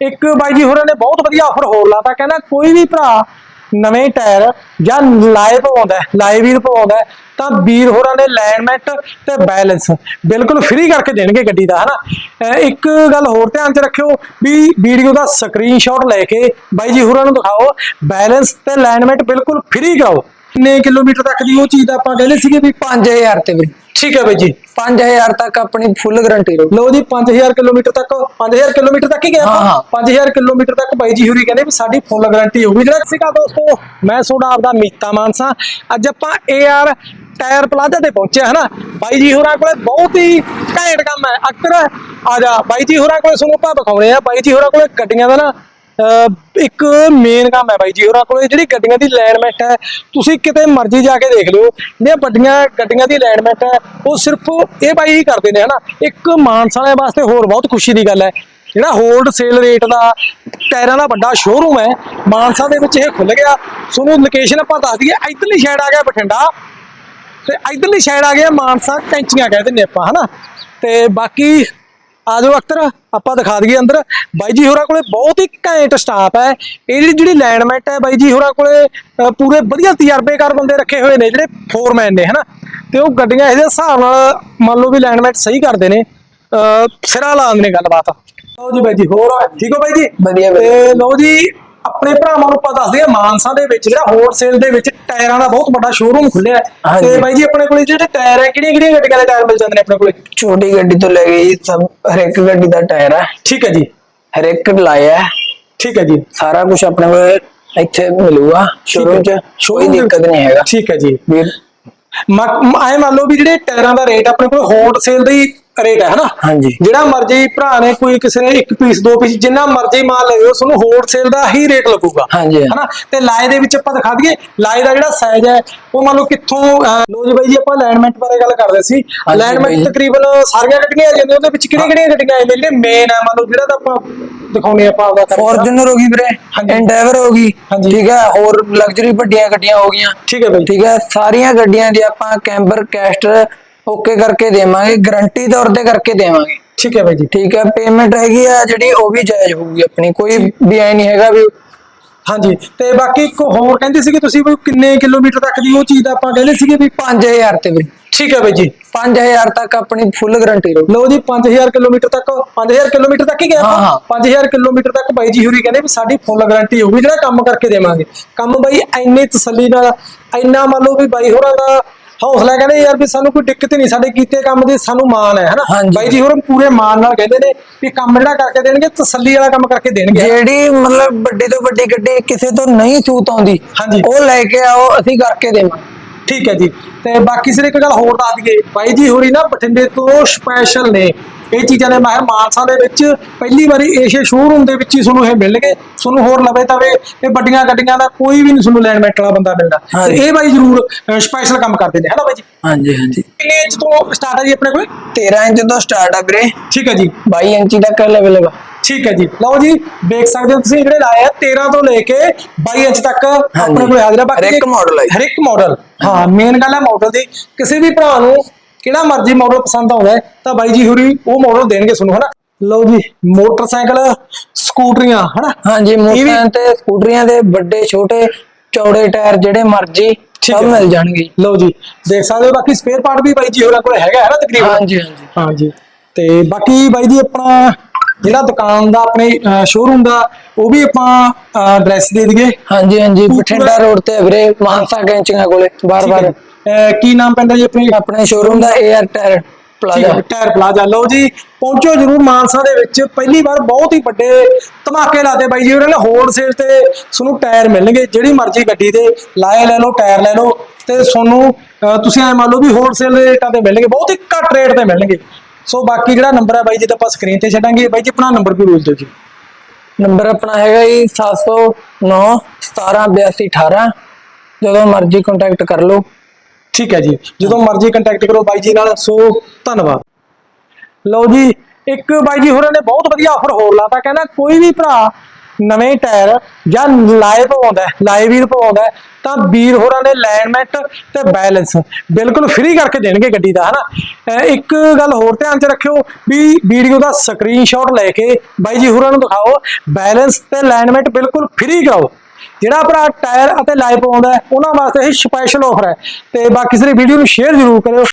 ਇੱਕ ਬਾਈ ਜੀ ਹੋਰਾਂ ਨੇ ਬਹੁਤ ਵਧੀਆ ਆਫਰ ਹੋਰ ਲਾਤਾ ਕਹਿੰਦਾ ਕੋਈ ਵੀ ਭਰਾ ਨਵੇਂ ਟਾਇਰ ਜਾਂ ਲਾਏ ਪਵਾਉਂਦਾ ਹੈ, ਲਾਏ ਵੀਲ ਪਵਾਉਂਦਾ ਤਾਂ ਵੀਰ ਹੋਰਾਂ ਨੇ ਅਲਾਈਨਮੈਂਟ ਤੇ ਬੈਲੈਂਸ ਬਿਲਕੁਲ ਫ੍ਰੀ ਕਰਕੇ ਦੇਣਗੇ ਗੱਡੀ ਦਾ ਹਨਾ? ਅਹ ਇੱਕ ਗੱਲ ਹੋਰ ਧਿਆਨ 'ਚ ਰੱਖਿਓ ਵੀ ਵੀਡੀਓ ਦਾ ਸਕਰੀਨਸ਼ਾਟ ਲੈ ਕੇ ਬਾਈ ਜੀ ਹੋਰਾਂ ਨੂੰ ਦਿਖਾਓ ਬੈਲੈਂਸ ਤੇ ਅਲਾਈਨਮੈਂਟ ਬਿਲਕੁਲ ਫ੍ਰੀ ਕਰਾਓ। ਕਿੰਨੇ ਕਿਲੋਮੀਟਰ ਤੱਕ ਦੀ ਉਹ ਚੀਜ਼ ਦਾ ਆਪਾਂ ਕਹਿੰਦੇ ਸੀਗੇ ਵੀ 5000 ਤੇ ਵੀ ਠੀਕ ਹੈ ਬਾਈ ਜੀ। 5000 ਤੱਕ ਆਪਣੀ ਫੁੱਲ ਗਾਰੰਟੀ ਰਹੂ ਲੋ ਜੀ 5000 ਕਿਲੋਮੀਟਰ ਤੱਕ 5000 ਕਿਲੋਮੀਟਰ ਤੱਕ ਹੀ ਗਿਆ ਹਾਂ, ਹਾਂ। 5000 ਕਿਲੋਮੀਟਰ ਤੱਕ ਬਾਈ ਜੀ ਹੁਰੀ ਕਹਿੰਦੇ ਵੀ ਸਾਡੀ ਫੁੱਲ ਗਾਰੰਟੀ ਹੋਊਗੀ। ਜਿਹੜਾ ਸੀਗਾ ਦੋਸਤੋ ਮੈਂ ਤੁਹਾਡਾ ਆਪਦਾ ਮੀਤਾ ਮਾਨਸਾ। ਅੱਜ ਆਪਾਂ AR ਟਾਇਰ ਪਲਾਜ਼ਾ ਤੇ ਪਹੁੰਚੇ ਹਨਾ? ਬਾਈ ਜੀ ਹੋਰਾਂ ਕੋਲੇ ਬਹੁਤ ਹੀ ਘੈਂਟ ਕੰਮ ਹੈ। ਅਕਰ ਆ ਜਾ। ਬਾਈ ਜੀ ਹੋਰਾਂ ਕੋਲੇ ਤੁਹਾਨੂੰ ਆਪਾਂ ਦਿਖਾਉਣੇ ਆ। ਬਾਈ ਜੀ ਹੋਰਾਂ ਕੋਲੇ ਗੱਡੀਆਂ ਦਾ ਨਾ ਇੱਕ ਮੇਨ ਕੰਮ ਹੈ ਬਾਈ ਜੀ ਹੋਰਾਂ ਕੋਲ ਜਿਹੜੀ ਗੱਡੀਆਂ ਦੀ ਅਲਾਈਨਮੈਂਟ ਹੈ, ਤੁਸੀਂ ਕਿਤੇ ਮਰਜ਼ੀ ਜਾ ਕੇ ਦੇਖ ਲਿਓ। ਜਿਹੜੀਆਂ ਵੱਡੀਆਂ ਗੱਡੀਆਂ ਦੀ ਅਲਾਈਨਮੈਂਟ ਹੈ, ਉਹ ਸਿਰਫ ਇਹ ਬਾਈ ਹੀ ਕਰਦੇ ਨੇ, ਹਨਾ? ਇੱਕ ਮਾਨਸਾ ਵਾਲਿਆਂ ਵਾਸਤੇ ਹੋਰ ਬਹੁਤ ਖੁਸ਼ੀ ਦੀ ਗੱਲ ਹੈ। ਜਿਹੜਾ ਹੋਲਡ ਸੇਲ ਰੇਟ ਦਾ ਟਾਇਰਾਂ ਦਾ ਵੱਡਾ ਸ਼ੋਰੂਮ ਹੈ, ਮਾਨਸਾ ਦੇ ਵਿੱਚ ਇਹ ਖੁੱਲ ਗਿਆ। ਤੁਹਾਨੂੰ ਲੋਕੇਸ਼ਨ ਆਪਾਂ ਦੱਸ ਦਈਏ, ਇਧਰਲੀ ਸਾਈਡ ਆ ਗਿਆ ਬਠਿੰਡਾ। ਤੇ ਇਧਰਲੀ ਸਾਈਡ ਆ ਗਿਆ ਮਾਨਸਾ ਕੈਂਚੀਆਂ ਕਹਿ ਦਿੰਦੇ ਆਪਾਂ, ਹਨਾ? ਤੇ ਬਾਕੀ ਆ ਜਾਓ ਅਖਤਰ ਆਪਾਂ ਦਿਖਾ ਦਈਏ ਅੰਦਰ। ਬਾਈ ਜੀ ਹੋਰਾਂ ਕੋਲੇ ਬਹੁਤ ਹੀ ਘੈਂਟ ਸਟਾਫ ਹੈ। ਇਹ ਜਿਹੜੀ ਜਿਹੜੀ ਲਾਈਨਮੈਂਟ ਹੈ ਬਾਈ ਜੀ ਹੋਰਾਂ ਕੋਲੇ ਪੂਰੇ ਵਧੀਆ ਤਜਰਬੇਕਾਰ ਬੰਦੇ ਰੱਖੇ ਹੋਏ ਨੇ ਜਿਹੜੇ ਫੋਰਮੈਨ ਨੇ ਹਨਾ? ਤੇ ਉਹ ਗੱਡੀਆਂ ਇਹਦੇ ਹਿਸਾਬ ਨਾਲ ਮੰਨ ਲਓ ਵੀ ਲਾਈਨਮੈਂਟ ਸਹੀ ਕਰਦੇ ਨੇ। ਸਿਰਾ ਲਾ ਦਿੰਦੇ ਨੇ ਗੱਲਬਾਤ ਲਓ ਜੀ ਬਾਈ ਜੀ ਹੋਰ ਠੀਕ ਹੋ ਬਾਈ ਜੀ? ਵਧੀਆ, ਵਧੀਆ। ਤੇ ਲਓ ਜੀ ਆਪਣੇ ਭਰਾਵਾਂ ਨੂੰ ਆਪਾਂ ਦੱਸਦੇ ਆ ਮਾਨਸਾ ਦੇ ਵਿੱਚ ਜਿਹੜਾ ਹੋਲਸੇਲ ਦੇ ਵਿੱਚ ਟਾਇਰਾਂ ਦਾ ਬਹੁਤ ਵੱਡਾ ਸ਼ੋਰੂਮ ਖੁੱਲਿਆ। ਤੇ ਬਾਈ ਜੀ ਆਪਣੇ ਕੋਲੇ ਜਿਹੜੇ ਟਾਇਰ ਹੈ ਕਿਹੜੀਆਂ ਕਿਹੜੀਆਂ ਗੱਡੀਆਂ ਦੇ ਟਾਇਰ ਮਿਲ ਜਾਂਦੇ ਨੇ ਆਪਣੇ ਕੋਲੇ? ਛੋਟੀ ਗੱਡੀ ਤੋਂ ਲੈ ਕੇ ਜੀ ਸਭ ਹਰ ਇੱਕ ਗੱਡੀ ਦਾ ਟਾਇਰ ਹੈ। ਠੀਕ ਹੈ ਜੀ। ਹਰ ਇੱਕ ਲਾਇਆ ਹੈ। ਠੀਕ ਹੈ ਜੀ। ਸਾਰਾ ਕੁਝ ਆਪਣੇ ਕੋਲ ਇੱਥੇ ਮਿਲੂਗਾ ਸ਼ੋਰੂਮ 'ਚ ਕੋਈ ਦਿੱਕਤ ਨਹੀਂ ਹੈਗਾ। ਠੀਕ ਹੈ ਜੀ। ਆਏ ਮੰਨ ਲਓ ਵੀ ਜਿਹੜੇ ਟਾਇਰਾਂ ਦਾ ਰੇਟ ਆਪਣੇ ਕੋਲ ਹੋਲਸੇਲ ਦਾ ਰੇਟ ਹੈ ਹਨਾ ਹਾਂਜੀ ਜਿਹੜਾ ਮਰਜ਼ੀ ਭਰਾ ਨੇ ਕੋਈ ਕਿਸੇ ਨੇ ਇੱਕ ਪੀਸ ਦੋ ਪੀਸ ਜਿੰਨਾ ਮਰਜ਼ੀ ਮਾਲ ਲਵੇ ਉਸ ਨੂੰ ਹੋਲਸੇਲ ਦਾ ਹੀ ਰੇਟ ਲੱਗੂਗਾ ਹਾਂਜੀ। ਹਨਾ ਤੇ ਲਾਏ ਦੇ ਵਿੱਚ ਆਪਾਂ ਦਿਖਾ ਦਈਏ ਲਾਏ ਦਾ ਜਿਹੜਾ ਸਾਈਜ਼ ਹੈ ਉਹ ਮੰਨ ਲਓ ਕਿੱਥੋਂ ਲਓ ਜੀ ਬਾਈ ਜੀ ਆਪਾਂ ਅਲਾਈਨਮੈਂਟ ਬਾਰੇ ਗੱਲ ਕਰਦੇ ਸੀ ਅਲਾਈਨਮੈਂਟ। ਤਕਰੀਬਨ ਸਾਰੀਆਂ ਗੱਡੀਆਂ ਆ ਜਾਂਦੀਆਂ ਉਹਦੇ ਵਿੱਚ ਕਿਹੜੀਆਂ ਕਿਹੜੀਆਂ ਗੱਡੀਆਂ ਆ ਜਾਂਦੀਆਂ ਜਿਹੜੇ ਮੇਨ ਹੈ ਮੰਨ ਲਓ ਜਿਹੜਾ ਤਾਂ ਆਪਾਂ ਦਿਖਾਉਣੇ ਆਪਾਂ ਆਪਦਾ ਕਰਕੇ। ਫੋਰਚੂਨਰ ਹੋ ਗਈ ਵੀਰੇ। ਐਂਡੈਵਰ ਹੋ ਗਈ। ਠੀਕ ਹੈ ਹੋਰ ਲਗਜ਼ਰੀ ਵੱਡੀਆਂ ਗੱਡੀਆਂ ਹੋ ਗਈਆਂ ਠੀਕ ਹੈ ਬਾਈ ਠੀਕ ਹੈ ਸਾਰੀਆਂ ਗੱਡੀਆਂ ਦੀ ਆਪਾਂ ਕੈਂਬਰ ਕੈਸਟਰ ਓਕੇ ਕਰਕੇ ਦੇਵਾਂਗੇ ਗਾਰੰਟੀ ਤੌਰ ਤੇ ਕਰਕੇ ਦੇਵਾਂਗੇ। ਠੀਕ ਹੈ ਬਾਈ ਜੀ। ਠੀਕ ਹੈ ਪੇਮੈਂਟ ਹੈਗੀ ਆ ਜਿਹੜੀ ਉਹ ਵੀ ਜਾਇਜ਼ ਹੋਊਗੀ ਆਪਣੀ ਕੋਈ ਵੀ ਐ ਨਹੀਂ ਹੈਗਾ ਵੀ ਹਾਂਜੀ ਤੇ ਬਾਕੀ ਇੱਕ ਹੋਰ ਕਹਿੰਦੇ ਸੀਗੇ ਤੁਸੀਂ ਵੀ ਕਿੰਨੇ ਕਿਲੋਮੀਟਰ ਤੱਕ ਦੀ ਉਹ ਚੀਜ਼ ਦਾ ਆਪਾਂ ਕਹਿੰਦੇ ਸੀਗੇ ਵੀ 5000 ਤੇ ਵੀ। ਠੀਕ ਹੈ ਬਾਈ ਜੀ। 5000 ਤੱਕ ਆਪਣੀ ਫੁੱਲ ਗਾਰੰਟੀ ਰਹੂ। ਲਓ ਜੀ 5000 ਕਿਲੋਮੀਟਰ ਤੱਕ 5000 ਕਿਲੋਮੀਟਰ ਤੱਕ ਹੀ ਗਿਆ ਹਾਂ। 5000 ਕਿਲੋਮੀਟਰ ਤੱਕ ਬਾਈ ਜੀ ਹੁਰੀ ਕਹਿੰਦੇ ਵੀ ਸਾਡੀ ਫੁੱਲ ਗਾਰੰਟੀ ਹੋਊਗੀ ਜਿਹੜਾ ਕੰਮ ਕਰਕੇ ਦੇਵਾਂਗੇ। ਕੰਮ ਬਾਈ ਇੰਨੇ ਤਸੱਲੀ ਨਾਲ ਇੰਨਾ ਮੰਨ ਲਓ ਵੀ ਬਾਈ ਹੋਰਾਂ ਦਾ ਹੌਸਲਾ ਕਹਿੰਦੇ ਯਾਰ ਵੀ ਸਾਨੂੰ ਕੋਈ ਦਿੱਕਤ ਨਹੀਂ ਸਾਡੇ ਕੀਤੇ ਕੰਮ ਦੀ ਸਾਨੂੰ ਮਾਣ ਹੈ ਹਨਾ? ਹਾਂਜੀ। ਬਾਈ ਜੀ ਹੋਰ ਪੂਰੇ ਮਾਣ ਨਾਲ ਕਹਿੰਦੇ ਨੇ ਵੀ ਕੰਮ ਜਿਹੜਾ ਕਰਕੇ ਦੇਣਗੇ ਤਸੱਲੀ ਵਾਲਾ ਕੰਮ ਕਰਕੇ ਦੇਣਗੇ। ਜਿਹੜੀ ਮਤਲਬ ਵੱਡੀ ਤੋਂ ਵੱਡੀ ਗੱਡੀ ਕਿਸੇ ਤੋਂ ਨਹੀਂ ਸੂਤ ਆਉਂਦੀ ਹਾਂਜੀ। ਉਹ ਲੈ ਕੇ ਆਓ ਅਸੀਂ ਕਰਕੇ ਦੇਵਾਂਗੇ ਠੀਕ ਹੈ ਜੀ। ਤੇ ਬਾਕੀ ਸਿਰ ਇੱਕ ਗੱਲ ਹੋਰ ਦੱਸ ਦਈਏ ਬਾਈ ਜੀ ਹੋਰੀ ਨਾ ਬਠਿੰਡੇ ਤੋਂ ਸਪੈਸ਼ਲ ਨੇ। ਇਹ ਚੀਜ਼ਾਂ ਦੇ ਮਾਹਿਰ ਮਾਨਸਾ ਦੇ ਵਿੱਚ ਪਹਿਲੀ ਵਾਰੀ ਏਸ਼ੀਆ ਸ਼ੋਰੂਮ ਦੇ ਵਿੱਚ ਹੀ ਤੁਹਾਨੂੰ ਇਹ ਮਿਲਣਗੇ ਤੁਹਾਨੂੰ ਹੋਰ ਲਵੇ ਤਵੇ ਇਹ ਵੱਡੀਆਂ ਗੱਡੀਆਂ ਦਾ ਕੋਈ ਵੀ ਨਹੀਂ ਤੁਹਾਨੂੰ ਲੈਂਡਮੈਂਟ ਵਾਲਾ ਬੰਦਾ ਮਿਲਦਾ। ਤੇ। ਇਹ ਬਾਈ ਜ਼ਰੂਰ ਸਪੈਸ਼ਲ ਕੰਮ ਕਰਦੇ ਨੇ ਹੈ ਨਾ ਬਾਈ ਜੀ? ਹਾਂਜੀ ਹਾਂਜੀ। ਕਿੰਨੇ ਇੰਚ ਤੋਂ ਸਟਾਰਟ ਹੈ ਜੀ ਆਪਣੇ ਕੋਲ? 13 ਇੰਚ ਤੋਂ ਸਟਾਰਟ ਆ ਵੀਰੇ। ਠੀਕ ਹੈ ਜੀ। 22 ਇੰਚ ਤੱਕ ਅਵੇਲੇਬਲ ਠੀਕ ਹੈ ਜੀ। ਲਓ ਜੀ ਦੇਖ ਸਕਦੇ ਹੋ ਤੁਸੀਂ ਜਿਹੜੇ ਲਾਏ ਆ 13 ਤੋਂ ਲੈ ਕੇ 22 ਇੰਚ ਤੱਕ ਆਪਣੇ ਕੋਲ ਹਾਜ਼ਰ ਹੈ ਬਾਕੀ ਹਰ ਇੱਕ model ਹੈ। ਹਰ ਇੱਕ ਮਾਡਲ ਹਾਂ ਮੇਨ ਗੱਲ ਹੈ ਮਾਡਲ ਦੀ। ਕਿਸੇ ਵੀ ਭਰਾ ਨੂੰ ਕਿਹੜਾ ਮਰਜ਼ੀ ਮਾਡਲ ਪਸੰਦ ਆਉਂਦਾ ਹੈ ਤਾਂ ਬਾਈ ਜੀ ਹੁਰੀ ਉਹ ਮਾਡਲ ਦੇਣਗੇ ਤੁਹਾਨੂੰ ਹਨਾ? ਲਓ ਜੀ ਮੋਟਰਸਾਈਕਲ ਸਕੂਟਰੀਆਂ ਹਨਾ? ਹਾਂਜੀ ਇਹ ਵੀ- ਮੋਟਰਾਂ ਤੇ ਸਕੂਟਰੀਆਂ ਦੇ ਵੱਡੇ ਛੋਟੇ ਚੌੜੇ ਟਾਇਰ ਜਿਹੜੇ ਮਰਜ਼ੀ ਸਭ। ਮਿਲ ਜਾਣਗੇ ਲਓ ਜੀ ਦੇਖ ਸਕਦੇ ਹੋ ਬਾਕੀ ਸਪੇਅਰ ਪਾਰਟ ਵੀ ਬਾਈ ਜੀ ਹੋਰਾਂ ਕੋਲ ਹੈਗਾ ਹੈ ਨਾ ਤਕਰੀਬਨ? ਹਾਂਜੀ ਹਾਂਜੀ। ਹਾਂਜੀ। ਤੇ ਬਾਕੀ ਬਾਈ ਜੀ ਆਪਣਾ ਜਿਹੜਾ ਦੁਕਾਨ ਦਾ ਆਪਣੇ ਸ਼ੋਰੂਮ ਦਾ ਉਹ ਵੀ ਆਪਾਂ ਐਡਰੈਸ ਦੇ ਦਈਏ। ਹਾਂਜੀ ਹਾਂਜੀ ਬਠਿੰਡਾ ਰੋਡ ਤੇ ਵੀਰੇ ਮਾਨਸਾ ਕੈਂਚੀਆਂ ਕੋਲੇ ਬਾਰ-ਬਾਰ। ਅਹ ਕੀ ਨਾਮ ਪੈਂਦਾ ਜੀ ਆਪਣੀ? ਆਪਣੇ ਸ਼ੋਰੂਮ ਦਾ AR tyre plaza tyre plaza ਲਓ ਜੀ ਪਹੁੰਚੋ ਜਰੂਰ ਮਾਨਸਾ ਦੇ ਵਿੱਚ। ਪਹਿਲੀ ਵਾਰ ਬਹੁਤ ਹੀ ਵੱਡੇ ਧਮਾਕੇ ਲਾਤੇ ਬਾਈ ਜੀ ਉਹਨਾਂ ਨੇ। ਹੋਲਸੇਲ ਤੇ ਤੁਹਾਨੂੰ ਟਾਇਰ ਮਿਲਣਗੇ। ਜਿਹੜੀ ਮਰਜ਼ੀ ਗੱਡੀ ਦੇ ਲਾਏ ਲੈ ਲਓ ਟਾਇਰ ਲੈ ਲਓ। ਤੇ ਤੁਹਾਨੂੰ ਅਹ ਤੁਸੀਂ ਐ ਮੰਨ ਲਓ ਵੀ ਹੋਲਸੇਲ ਰੇਟਾਂ ਤੇ ਮਿਲਣਗੇ। ਬਹੁਤ ਹੀ ਘੱਟ ਰੇਟ ਤੇ ਮਿਲਣਗੇ। ਸੋ ਬਾਕੀ ਜਿਹੜਾ ਨੰਬਰ ਹੈ ਬਾਈ ਜੀ ਦਾ ਆਪਾਂ ਸਕਰੀਨ ਤੇ ਛੱਡਾਂਗੇ। ਬਾਈ ਜੀ ਆਪਣਾ ਨੰਬਰ ਵੀ ਬੋਲ ਦਿਓ ਜੀ। ਨੰਬਰ ਆਪਣਾ ਹੈਗਾ ਜੀ 709 178218 ਜਦੋਂ ਮਰਜ਼ੀ ਕੰਟੈਕਟ ਕਰ ਲਓ। ਠੀਕ ਹੈ ਜੀ। ਜਦੋਂ ਮਰਜ਼ੀ ਕੰਟੈਕਟ ਕਰੋ ਬਾਈ ਜੀ ਨਾਲ। ਸੋ, ਧੰਨਵਾਦ। ਲਓ ਜੀ, ਇੱਕ ਬਾਈ ਜੀ ਹੋਰਾਂ ਨੇ ਬਹੁਤ ਵਧੀਆ ਆਫਰ ਹੋਰ ਲਾਤਾ। ਕਹਿੰਦਾ ਕੋਈ ਵੀ ਭਰਾ ਨਵੇਂ ਟਾਇਰ ਜਾਂ ਲਾਏ ਪਵਾਉਂਦਾ ਲਾਏ ਵੀਰ ਪਵਾਉਂਦਾ ਤਾਂ ਵੀਰ ਹੋਰਾਂ ਨੇ ਅਲਾਈਨਮੈਂਟ ਤੇ ਬੈਲੈਂਸ ਬਿਲਕੁਲ ਫ੍ਰੀ ਕਰਕੇ ਦੇਣਗੇ ਗੱਡੀ ਦਾ, ਹਨਾ? ਅਹ ਇੱਕ ਗੱਲ ਹੋਰ ਧਿਆਨ 'ਚ ਰੱਖਿਓ ਵੀ ਵੀਡੀਓ ਦਾ ਸਕਰੀਨਸ਼ਾਟ ਲੈ ਕੇ ਬਾਈ ਜੀ ਹੋਰਾਂ ਨੂੰ ਦਿਖਾਓ। ਬੈਲੈਂਸ ਤੇ ਅਲਾਈਨਮੈਂਟ ਬਿਲਕੁਲ ਫ੍ਰੀ ਕਰਾਓ। ਜਿਹੜਾ ਭਰਾ ਟਾਇਰ ਅਤੇ ਲਾਈਫ ਪਾਉਂਦਾ ਹੈ, ਉਹਨਾਂ ਵਾਸਤੇ ਇਹ ਸਪੈਸ਼ਲ ਆਫਰ ਹੈ। ਤੇ ਬਾਕੀ ਸਾਰੀ ਵੀਡੀਓ ਨੂੰ ਸ਼ੇਅਰ ਜ਼ਰੂਰ ਕਰਿਓ।